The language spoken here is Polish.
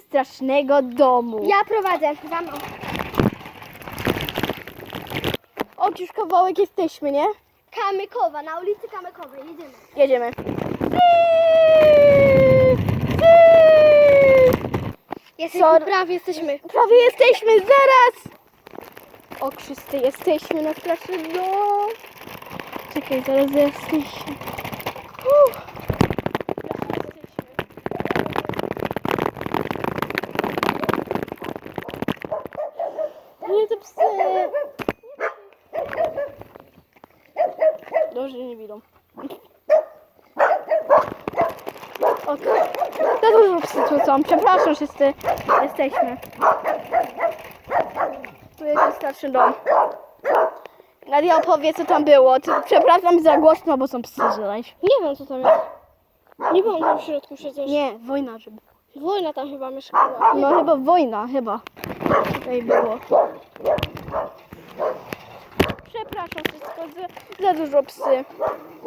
strasznego domu. Ja prowadzę, za mną. O, już kawałek jesteśmy, nie? Kamykowa, na ulicy Kamykowej, jedziemy. Jedziemy. Jesteśmy, Sorry. prawie jesteśmy. Prawie jesteśmy, zaraz! O, wszyscy jesteśmy na straszny dom. Czekaj, zaraz jesteśmy. Psy. Dobrze, nie widzą. Okej. To dużo psy tu są. Przepraszam wszyscy. Jesteśmy. Tu jest ten starszy dom. Nadia opowie co tam było. Ty- Przepraszam za głośno, bo są psy żelać. Nie wiem co tam jest. Nie byłam tam w środku przecież. Nie, wojna żeby. Wojna tam chyba mieszkała. No chyba wojna, chyba. Tutaj było. Przepraszam wszystko, za, za dużo psy.